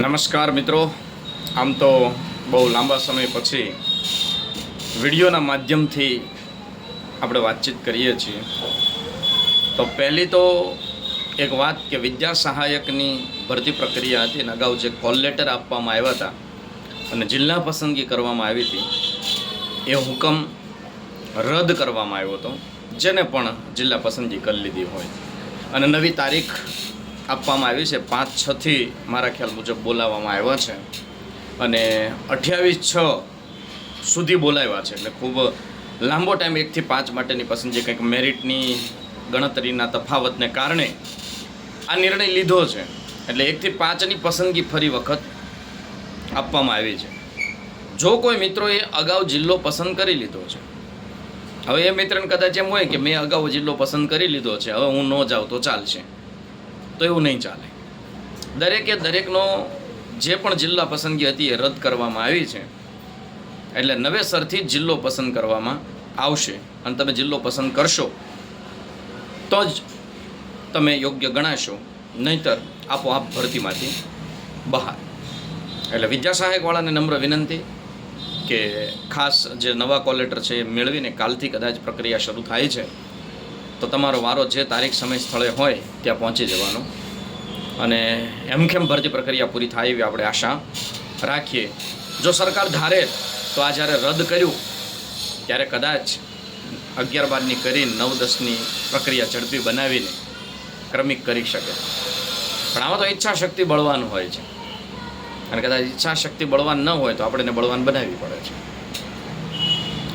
નમસ્કાર મિત્રો. આમ તો બહુ લાંબા સમય પછી વિડીયોના માધ્યમથી આપણે વાતચીત કરીએ છીએ. તો પહેલી તો એક વાત કે વિદ્યા સહાયકની ભરતી પ્રક્રિયા હતી અને અગાઉ જે કોલ લેટર આપવામાં આવ્યા હતા અને જિલ્લા પસંદગી કરવામાં આવી હતી, એ હુકમ રદ કરવામાં આવ્યો હતો, જેને પણ જિલ્લા પસંદગી કરી લીધી હોય. અને નવી તારીખ આપવામાં આવી છે. પાંચ છથી મારા ખ્યાલ મુજબ બોલાવવામાં આવ્યા છે. અને અઠ્યાવીસ, છ સુધી બોલાવ્યા છે. એટલે ખૂબ લાંબો ટાઈમ એકથી પાંચ માટેની પસંદગી કંઈક મેરિટની ગણતરીના તફાવતને કારણે આ નિર્ણય લીધો છે. એટલે એકથી પાંચની પસંદગી ફરી વખત આપવામાં આવી છે. જો કોઈ મિત્રોએ અગાઉ જિલ્લો પસંદ કરી લીધો છે. હવે એ મિત્રને કદાચ એમ હોય કે મેં અગાઉ જિલ્લો પસંદ કરી લીધો છે. હવે હું ન જાઉં તો ચાલશે. તો એવું નહીં ચાલે. દરેકે દરેકનો જે પણ જિલ્લા પસંદગી હતી એ રદ કરવામાં આવી છે. એટલે નવેસરથી જિલ્લો પસંદ કરવામાં આવશે અને તમે જિલ્લો પસંદ કરશો, તો જ તમે યોગ્ય ગણાશો, નહીતર આપોઆપ ભરતીમાંથી બહાર. એટલે વિદ્યા સહાયકવાળાને નમ્ર વિનંતી કે ખાસ જે નવા કોલેટર છે એ મેળવીને કાલથી કદાચ પ્રક્રિયા શરૂ થાય છે. તો તમારો વારો જે તારીખ, સમય, સ્થળે હોય ત્યાં પહોંચી જવાનો. અને એમખેમ ભરતી પ્રક્રિયા પૂરી થાય એવી આપણે આશા રાખીએ. જો સરકાર ધારે તો આ જ્યારે રદ કર્યું, ત્યારે કદાચ અગિયાર બારની કરી નવ દસની પ્રક્રિયા ઝડપી બનાવીને ક્રમિક કરી શકે. પણ આમાં તો ઈચ્છા શક્તિ બળવાન હોય છે. અને કદાચ ઈચ્છા શક્તિ બળવાન ન હોય તો આપણે એને બળવાન બનાવવી પડે છે.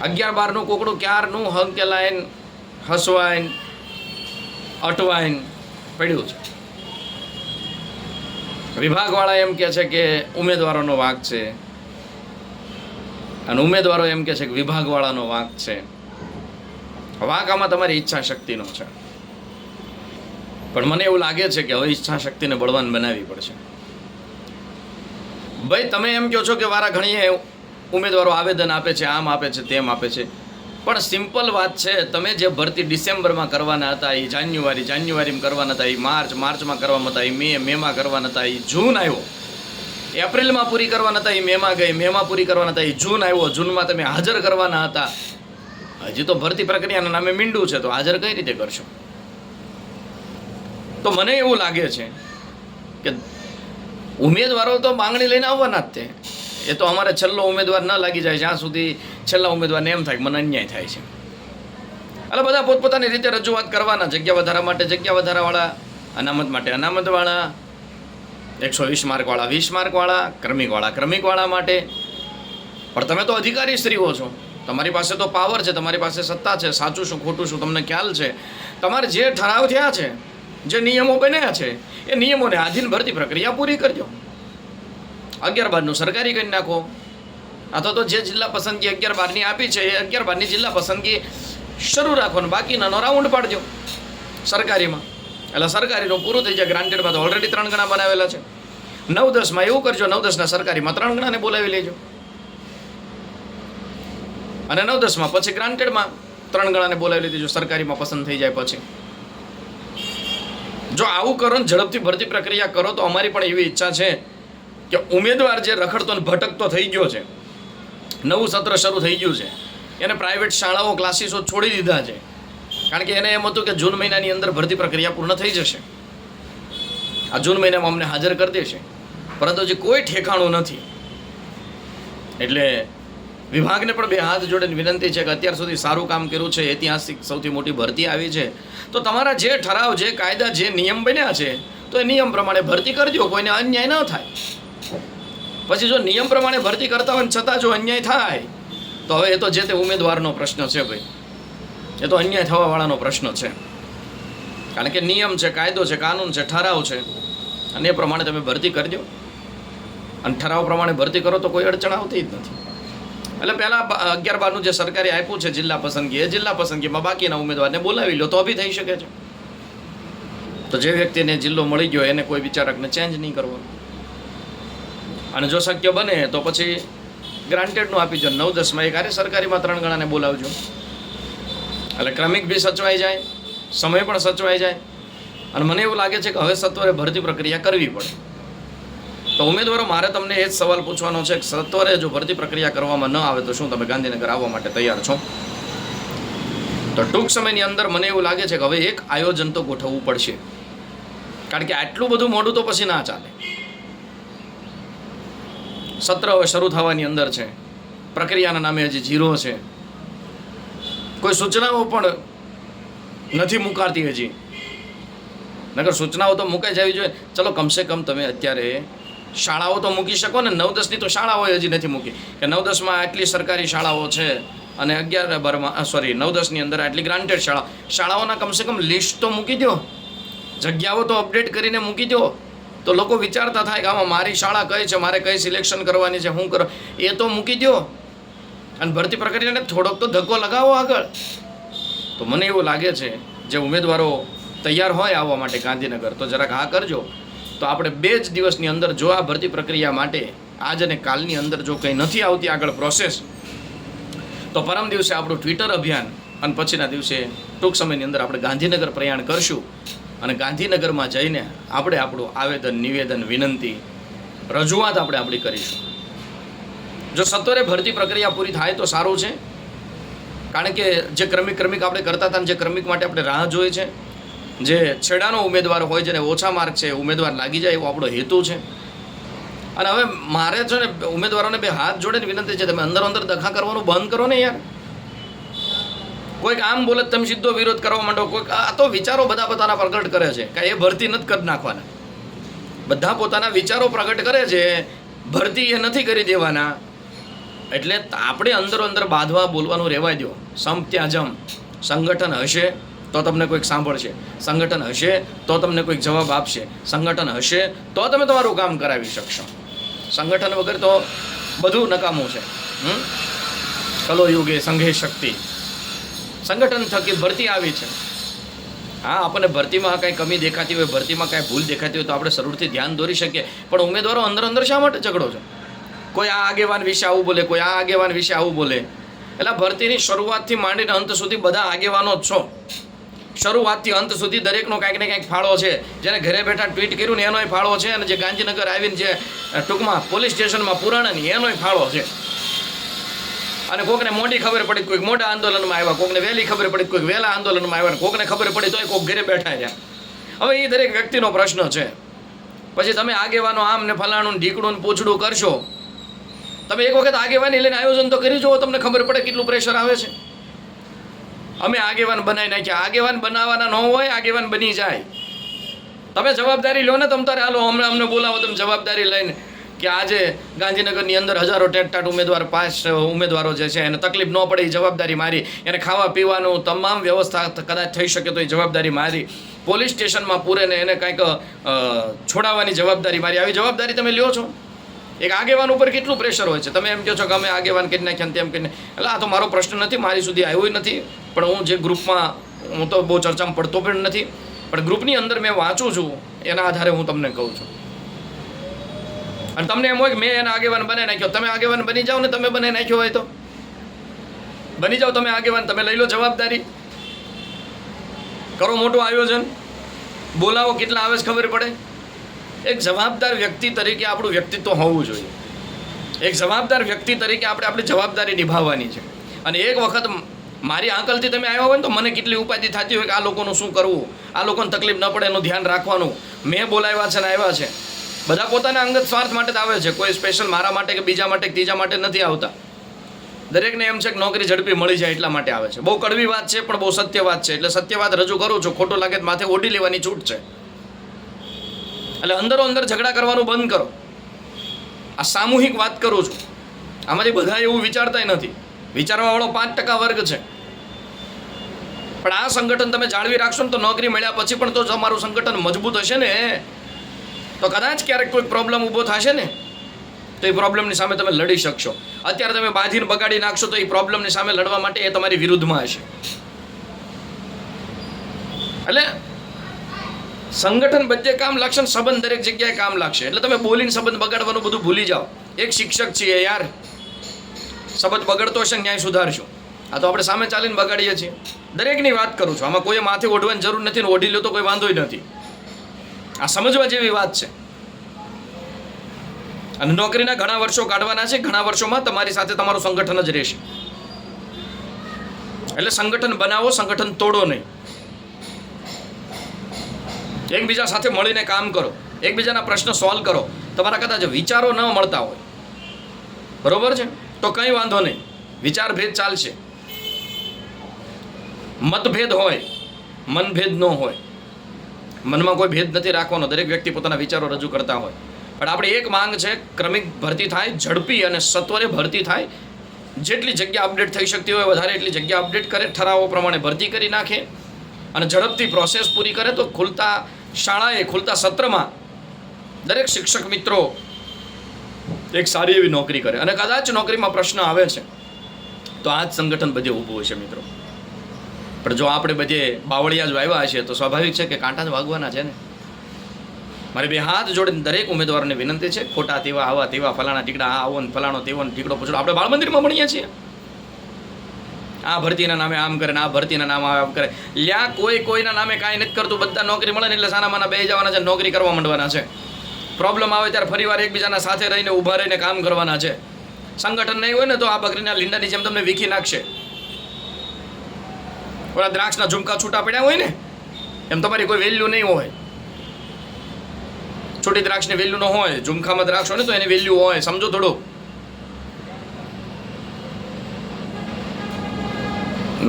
અગિયાર બારનું કોકડું ક્યારનું હંકેલાયન હસવાઈન, અટવાઈન પડ્યું છે. વિભાગવાળા એમ કહે છે કે ઉમેદવારોનો વાંક છે. અને ઉમેદવારો એમ કહે છે કે વિભાગવાળાનો વાંક છે. વાંક આમાં તમારી ઈચ્છા શક્તિનો છે. પણ મને એવું લાગે છે કે હવે ઈચ્છા શક્તિને બળવાન બનાવવી પડશે. ભાઈ, તમે એમ કહો છો કે વારા ઘણીએ ઉમેદવારો આવેદન આપે છે, આમ આપે છે, તેમ આપે છે. પણ સિમ્પલ વાત છે, તમે જે ભરતી ડિસેમ્બરમાં કરવાના હતા એ જાન્યુઆરી, જાન્યુઆરીમાં કરવાના હતા એ માર્ચ, માર્ચમાં કરવાના હતા એ મે, મેમાં કરવાના હતા એ જૂન આવ્યો. એપ્રિલમાં પૂરી કરવાના હતા એ મેમાં ગઈ, મેમાં પૂરી કરવાના હતા એ જૂન આવ્યો, જૂનમાં તમે હાજર કરવાના હતા. હજી તો ભરતી પ્રક્રિયાના નામે મીંડું છે, તો હાજર કઈ રીતે કરશો? તો મને એવું લાગે છે કે ઉમેદવારો તો માંગણી લઈને આવવાના જ તે એ તો અમારે છેલ્લો ઉમેદવાર ન લાગી જાય જ્યાં સુધી છેલ્લા ઉમેદવારને એમ થાય મને અન્યાય થાય છે. એટલે બધા પોતપોતાની રીતે રજૂઆત કરવાના, જગ્યા વધારા માટે જગ્યા વધારાવાળા અનામત માટે અનામતવાળા, એકસો વીસ માર્કવાળા વીસ માર્કવાળા, ક્રમિકવાળા ક્રમિકવાળા માટે. પણ તમે તો અધિકારી સ્ત્રીઓ છો. તમારી પાસે તો પાવર છે, તમારી પાસે સત્તા છે, સાચું શું, ખોટું શું, તમને ખ્યાલ છે. તમારે જે ઠરાવ થયા છે, જે નિયમો બન્યા છે, એ નિયમોને આધીન ભરતી પ્રક્રિયા પૂરી કરજો. અગિયાર બારનું સરકારી કરી નાખો. અથવા તો જે જિલ્લા પસંદગી અગિયાર બારની આપી છે, એ અગિયાર બારની જિલ્લા પસંદગી શરૂ રાખવાનું બાકીનાનો રાઉન્ડ પાડજો સરકારીમાં. એટલે સરકારીનું પૂરું થઈ જાય ગ્રાન્ટેડમાં તો ઓલરેડી ત્રણ ગણા બનાવેલા છે. નવ દસમાં એવું કરજો, નવ દસના સરકારીમાં ત્રણ ગણાને બોલાવી લેજો. અને નવ દસમાં પછી ગ્રાન્ટેડમાં ત્રણ ગણાને બોલાવી લીધી, જો સરકારીમાં પસંદ થઈ જાય પછી. જો આવું કરો ને, ઝડપથી ભરતી પ્રક્રિયા કરો, તો અમારી પણ એવી ઈચ્છા છે કે ઉમેદવાર જે રખડતો અને ભટકતો થઈ ગયો છે, નવું સત્ર શરૂ થઈ ગયું છે, એને પ્રાઇવેટ શાળાઓ ક્લાસીસો છોડી દીધા છે, કારણ કે એને એમ હતું કે જૂન મહિનાની અંદર ભરતી પ્રક્રિયા પૂર્ણ થઈ જશે. આ જૂન મહિનામાં અમને હાજર કરી દેશે. પરંતુ હજી કોઈ ઠેકાણું નથી. એટલે વિભાગને પણ બે હાથ જોડીને વિનંતી છે કે અત્યાર સુધી સારું કામ કર્યું છે, ઐતિહાસિક સૌથી મોટી ભરતી આવી છે. તો તમારા જે ઠરાવ, જે કાયદા, જે નિયમ બન્યા છે, તો એ નિયમ પ્રમાણે ભરતી કરજો, કોઈને અન્યાય ન થાય. પછી જો નિયમ પ્રમાણે ભરતી કરતા હોય છતાં જો અન્યાય થાય, તો હવે એ તો જે તે ઉમેદવારનો પ્રશ્ન છે ભાઈ. એ તો અન્યાય થવાવાળાનો પ્રશ્ન છે. કારણ કે નિયમ છે, કાયદો છે, કાનૂન છે, ઠરાવ છે. અને એ પ્રમાણે તમે ભરતી કરજો. અને ઠરાવ પ્રમાણે ભરતી કરો તો કોઈ અડચણ આવતી જ નથી. એટલે પહેલાં અગિયાર બારનું જે સરકારે આપ્યું છે જિલ્લા પસંદગી, એ જિલ્લા પસંદગીમાં બાકીના ઉમેદવારને બોલાવી લો તો બી થઈ શકે છે. તો જે વ્યક્તિને જિલ્લો મળી ગયો, એને કોઈ વિચારકને ચેન્જ નહીં કરવાનો. અને જો શક્ય બને તો પછી ગ્રાન્ટેડનું આપી દો નવ દસમાં એક. આરે સરકારીમાં ત્રણ ગણાને બોલાવજો. એટલે ક્રમિક બી સચવાઈ જાય, સમય પણ સચવાઈ જાય. અને મને એવું લાગે છે કે હવે સત્વરે ભરતી પ્રક્રિયા કરવી પડે. તો ઉમેદવારો, મારે તમને એ જ સવાલ પૂછવાનો છે કે સત્વરે જો ભરતી પ્રક્રિયા કરવામાં ન આવે તો શું તમે ગાંધીનગર આવવા માટે તૈયાર છો? તો ટૂંક સમયની અંદર મને એવું લાગે છે કે હવે એક આયોજન તો ગોઠવવું પડશે. કારણ કે આટલું બધું મોડું તો પછી ના ચાલે. સત્ર હવે શરૂ થવાની અંદર છે. પ્રક્રિયાના નામે હજી જીરો છે. કોઈ સૂચનાઓ પણ નથી મુકાતી હજી. નગર સૂચનાઓ તો મુકાઈ જવી જોઈએ. ચલો કમસે કમ તમે અત્યારે શાળાઓ તો મૂકી શકો ને, નવ દસની તો શાળાઓ હજી નથી મૂકી. કે નવ દસમાં આટલી સરકારી શાળાઓ છે અને અગિયાર બારમાં સોરી નવ દસની અંદર આટલી ગ્રાન્ટેડ શાળા. શાળાઓના કમસે કમ લિસ્ટ તો મૂકી દો જગ્યાઓ તો અપડેટ કરીને મૂકી દો તો લોકો વિચારતા થાય કે આમાં મારી શાળા કઈ છે, મારે કઈ સિલેક્શન કરવાની છે શું કરો? એ તો મૂકી દો અને ભરતી પ્રક્રિયાને થોડોક તો ધક્કો લગાવો આગળ. તો મને એવું લાગે છે, જે ઉમેદવારો તૈયાર હોય આવવા માટે ગાંધીનગર, તો જરાક હા કરજો. તો આપણે બે જ દિવસની અંદર જો આ ભરતી પ્રક્રિયા માટે આજ અને કાલની અંદર જો કંઈ નથી આવતી આગળ પ્રોસેસ તો પરમ દિવસે આપણું ટ્વિટર અભિયાન અને પછીના દિવસે ટૂંક સમયની અંદર આપણે ગાંધીનગર પ્રયાણ કરશું. અને ગાંધીનગરમાં જઈને આપણે આપણું આવેદન, નિવેદન, વિનંતી, રજૂઆત આપણે આપણી કરીશું. જો સત્વરે ભરતી પ્રક્રિયા પૂરી થાય તો સારું છે. કારણ કે જે ક્રમિક ક્રમિક આપણે કરતા હતા ને જે ક્રમિક માટે આપણે રાહ જોઈએ છે. જે છેડાનો ઉમેદવાર હોય જેને ઓછા માર્ક છે, ઉમેદવાર લાગી જાય એવો આપણો હેતુ છે. અને હવે મારે છે ને ઉમેદવારોને બે હાથ જોડે વિનંતી છે, તમે અંદર અંદર દખા કરવાનું બંધ કરો ને યાર. કોઈક આમ બોલે તમે સીધો વિરોધ કરવા માંડો, કોઈક આ તો વિચારો બધા પોતાના પ્રગટ કરે છે કે એ ભરતી નથી કરી નાખવાના. બધા પોતાના વિચારો પ્રગટ કરે છે, ભરતી એ નથી કરી દેવાના. એટલે આપણે અંદરો અંદર બાંધવા બોલવાનું રહેવા દો સમ ત્યાં જમ. સંગઠન હશે તો તમને કોઈક સાંભળશે. સંગઠન હશે તો તમને કોઈક જવાબ આપશે. સંગઠન હશે તો તમે તમારું કામ કરાવી શકશો. સંગઠન વગર તો બધું નકામું છે? કલો યુગે સંઘે શક્તિ. સંગઠન થકી ભરતી આવી છે. હા, આપણને ભરતીમાં કાંઈ કમી દેખાતી હોય, ભરતીમાં કાંઈ ભૂલ દેખાતી હોય તો આપણે શરૂરથી ધ્યાન દોરી શકીએ. પણ ઉમેદવારો અંદર અંદર શા માટે ઝઘડો છે? કોઈ આ આગેવાન વિશે આવું બોલે, કોઈ આ આગેવાન વિશે આવું બોલે. એટલે ભરતીની શરૂઆતથી માંડીને અંત સુધી બધા આગેવાનો જ છો. શરૂઆતથી અંત સુધી દરેકનો કાંઈક ને કાંઈક ફાળો છે. જેને ઘરે બેઠા ટ્વીટ કર્યું ને એનોય ફાળો છે અને જે ગાંધીનગર આવીને જે ટૂંકમાં પોલીસ સ્ટેશનમાં પુરાણાની એનોય ફાળો છે. અને કોકને મોટી ખબર પડી કોઈક મોટા આંદોલનમાં આવ્યા, કોકને વહેલી ખબર પડી કોઈક વહેલા આંદોલનમાં આવ્યા કોકને ખબર પડી તોય કોક ઘરે બેઠા રહ્યા. હવે એ દરેક વ્યક્તિનો પ્રશ્ન છે. પછી તમે આગેવાનો આમ ને ફલાણું ઢીકડું પૂછડું કરશો, તમે એક વખત આગેવાની લઈને આયોજન તો કરી જુઓ, તમને ખબર પડે કેટલું પ્રેશર આવે છે. અમે આગેવાન બનાવી નાખ્યા. આગેવાન બનાવવાના ન હોય, આગેવાન બની જાય. તમે જવાબદારી લો ને, તમ તારે હાલો હમણાં અમને બોલાવો, તમે જવાબદારી લઈને. કે આજે ગાંધીનગરની અંદર હજારો ટેટટાટ ઉમેદવાર પાસ ઉમેદવારો જે છે, એને તકલીફ ન પડે એ જવાબદારી મારી. એને ખાવા પીવાનું તમામ વ્યવસ્થા કદાચ થઈ શકે તો એ જવાબદારી મારી. પોલીસ સ્ટેશનમાં પૂરે ને એને કંઈક છોડાવવાની જવાબદારી મારી. આવી જવાબદારી તમે લ્યો છો? એક આગેવાન ઉપર કેટલું પ્રેશર હોય છે? તમે એમ કહો છો કે અમે આગેવાન કરી નાખ્યા તેમ કરીને. એટલે આ તો મારો પ્રશ્ન નથી, મારી સુધી આવ્યો નથી. પણ હું જે ગ્રુપમાં, હું તો બહુ ચર્ચામાં પડતો પણ નથી. પણ ગ્રુપની અંદર મેં વાંચું છું, એના આધારે હું તમને કહું છું. અને તમને એમ હોય કે મેં એના આગેવાન બનાવી નાખ્યો. તમે આગેવાન બની જાઓ ને તમે બનાવી નાખ્યો હોય તો. બની જાઓ તમે આગેવાન, તમે લઈ લો જવાબદારી. કરો મોટું આયોજન. બોલાવો કેટલા આવે છે ખબર પડે? એક જવાબદાર વ્યક્તિ તરીકે આપણું વ્યક્તિત્વ હોવું જોઈએ. એક જવાબદાર વ્યક્તિ તરીકે આપણે આપણી જવાબદારી નિભાવવાની છે. અને એક વખત મારી આંકલથી તમે આવ્યા હોય ને તો મને કેટલી ઉપાધિ થતી હોય કે આ લોકોનું શું કરવું? આ લોકોને તકલીફ ન પડે, એનું ધ્યાન રાખવાનું. મેં બોલાવ્યા છે ને આવ્યા છે. બધા પોતાના અંગત સ્વાર્થ માટે જ આવે છે. કોઈ સ્પેશિયલ મારા માટે કે બીજા માટે કે ત્રીજા માટે નથી આવતા. દરેકને એમ છે કે નોકરી ઝડપી મળી જાય એટલા માટે આવે છે. બહુ કડવી વાત છે, પણ બહુ સત્ય વાત છે. એટલે સત્ય વાત રજૂ કરું છું. ખોટું લાગે માથે ઓઢી લેવાની છૂટ છે. એટલે અંદરો અંદર ઝઘડા કરવાનું બંધ કરો. આ સામૂહિક વાત કરું છું. આમાંથી બધા એવું વિચારતાય નથી. વિચારવાવાળો પાંચ ટકા વર્ગ છે. પણ આ સંગઠન તમે જાળવી રાખશો ને તો નોકરી મળ્યા પછી પણ તો તમારું સંગઠન મજબૂત હશે ને. તો કદાચ ક્યારેક કોઈ પ્રોબ્લેમ ઊભો થશે ને, તો એ પ્રોબ્લેમની સામે તમે લડી શકશો. અત્યારે તમે બાંધીને બગાડી નાખશો તો એ પ્રોબ્લેમની સામે લડવા માટે એ તમારી વિરુદ્ધમાં હશે. એટલે સંગઠન બધે કામ લાગશે ને સંબંધ દરેક જગ્યાએ કામ લાગશે. એટલે તમે બોલીને સંબંધ બગાડવાનું બધું ભૂલી જાઓ. એક શિક્ષક છીએ યાર. સંબંધ બગડતો હશે ન્યાય સુધારશું. આ તો આપણે સામે ચાલીને બગાડીએ છીએ. દરેકની વાત કરું છું. આમાં કોઈ માથે ઓઢવાની જરૂર નથી ને ઓઢી લો તો કોઈ વાંધો નથી. આ સમજવા જેવી વાત છે. અને નોકરીના ઘણા વર્ષો કાઢવાના છે, ઘણા વર્ષોમાં તમારી સાથે તમારું સંગઠન જ રહેશે. એટલે સંગઠન બનાવો, સંગઠન તોડો નહીં. એકબીજા સાથે મળીને કામ કરો, એકબીજાના પ્રશ્ન સોલ્વ કરો. તમારા કદાચ વિચારો ન મળતા હોય. બરોબર છે? તો કંઈ વાંધો નહીં. વિચાર ભેદ ચાલશે. મતભેદ હોય, મનભેદ ન હોય. મનમાં કોઈ ભેદ નથી રાખવાનો. દરેક વ્યક્તિ પોતાના વિચારો રજૂ કરતા હોય. પણ આપણી એક માંગ છે, ક્રમિક ભરતી થાય, ઝડપી અને સત્વરે ભરતી થાય. જેટલી જગ્યા અપડેટ થઈ શકતી હોય, વધારે એટલી જગ્યા અપડેટ કરે, ઠરાવો પ્રમાણે ભરતી કરી નાખે. અને ઝડપથી પ્રોસેસ પૂરી કરે તો ખુલતા શાળાએ, ખુલતા સત્રમાં દરેક શિક્ષક મિત્રો એક સારી એવી નોકરી કરે. અને કદાચ નોકરીમાં પ્રશ્ન આવે છે, તો આ જ સંગઠન બધે ઊભું હોય છે મિત્રો. પણ જો આપણે બધે બાવળિયા જ વાવ્યા હશે, તો સ્વાભાવિક છે કે કાંટા જ વાગવાના છે ને? મારે બે હાથ જોડે દરેક ઉમેદવારને વિનંતી છે, ખોટા તેવા, આવા તેવા, ફલાણા ટીકડા, આ આવો ને ફલાણો, તેવો ને ટીકડો પૂછડો. આપણે બાળ મંદિરમાં ભણીએ છીએ. આ ભરતીના નામે આમ કરે ને આ ભરતીના નામે આમ કરે. લ્યા કોઈ કોઈના નામે કાંઈ નથી કરતું, બધા નોકરી મળે ને એટલે સાના માના બે જવાના છે નોકરી કરવા માંડવાના છે. પ્રોબ્લેમ આવે ત્યારે ફરીવાર એકબીજાના સાથે રહીને ઊભા રહીને કામ કરવાના છે. સંગઠન નહીં હોય ને તો આ બકરીના લીંડાની જેમ તમને વીખી નાખશે. ઓલા દ્રાક્ષના ઝુમકા છૂટા પડ્યા હોય ને, એમ તમારી કોઈ વેલ્યુ નહીં હોય. છોટી દ્રાક્ષની વેલ્યુ ન હોય, ઝુમખામાં દ્રાક્ષ હોય ને તો એની વેલ્યુ હોય, સમજો થોડું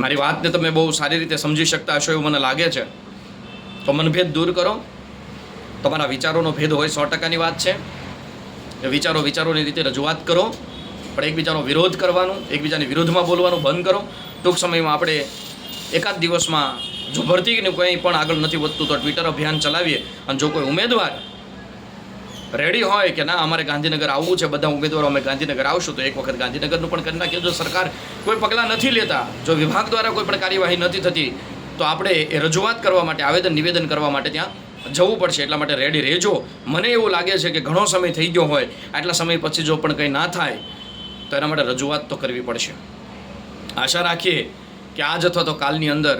મારી વાતને તમે બહુ સારી રીતે સમજી શકતા હશો એવું મને લાગે છે. તો મનભેદ દૂર કરો. તમારા વિચારોનો ભેદ હોય સો ટકાની વાત છે. એ વિચારો વિચારોની રીતે રજૂઆત કરો. પણ એકબીજાનો વિરોધ કરવાનું, એકબીજાની વિરોધમાં બોલવાનું બંધ કરો. ટૂંક સમયમાં આપણે એકાદ દિવસમાં જો ભરતીનું કંઈ પણ આગળ નથી વધતું, તો ટ્વિટર અભિયાન ચલાવીએ. અને જો કોઈ ઉમેદવાર રેડી હોય કે ના, અમારે ગાંધીનગર આવવું છે, બધા ઉમેદવારો અમે ગાંધીનગર આવશું, તો એક વખત ગાંધીનગરનું પણ કરી નાખીએ. જો સરકાર કોઈ પગલાં નથી લેતા, જો વિભાગ દ્વારા કોઈ પણ કાર્યવાહી નથી થતી, તો આપણે એ રજૂઆત કરવા માટે, આવેદન નિવેદન કરવા માટે ત્યાં જવું પડશે. એટલા માટે રેડી રહેજો. મને એવું લાગે છે કે ઘણો સમય થઈ ગયો હોય, આટલા સમય પછી જો પણ કંઈ ના થાય, તો એના માટે રજૂઆત તો કરવી પડશે. આશા રાખીએ કે આજ અથવા તો કાલની અંદર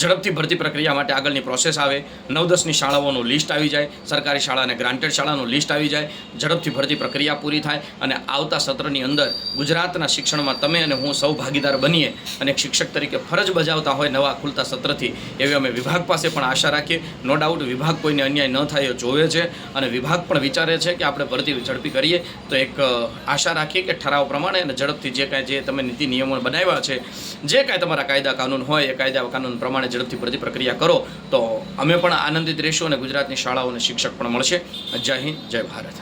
ઝડપથી ભરતી પ્રક્રિયા માટે આગળની પ્રોસેસ આવે. નવ દસની શાળાઓનું લિસ્ટ આવી જાય. સરકારી શાળા અને ગ્રાન્ટેડ શાળાનું લિસ્ટ આવી જાય. ઝડપથી ભરતી પ્રક્રિયા પૂરી થાય અને આવતા સત્રની અંદર ગુજરાતના શિક્ષણમાં તમે અને હું સૌ ભાગીદાર બનીએ અને શિક્ષક તરીકે ફરજ બજાવતા હોય નવા ખુલતા સત્રથી, એવી અમે વિભાગ પાસે પણ આશા રાખીએ. નો ડાઉટ વિભાગ કોઈને અન્યાય ન થાય એ જોવે છે અને વિભાગ પણ વિચારે છે કે આપણે ભરતી ઝડપી કરીએ. તો એક આશા રાખીએ કે ઠરાવ પ્રમાણે અને ઝડપથી જે કાંઈ, જે તમે નીતિ નિયમો બનાવ્યા છે, જે કાંઈ તમારા કાયદા કાનૂન હોય એ કાયદા કાનૂન પ્રમાણે ઝડપથી ભરતી પ્રક્રિયા કરો તો અમે પણ આનંદિત રહીશું અને ગુજરાતની શાળાઓને શિક્ષક પણ મળશે. જય હિન્દ, જય ભારત.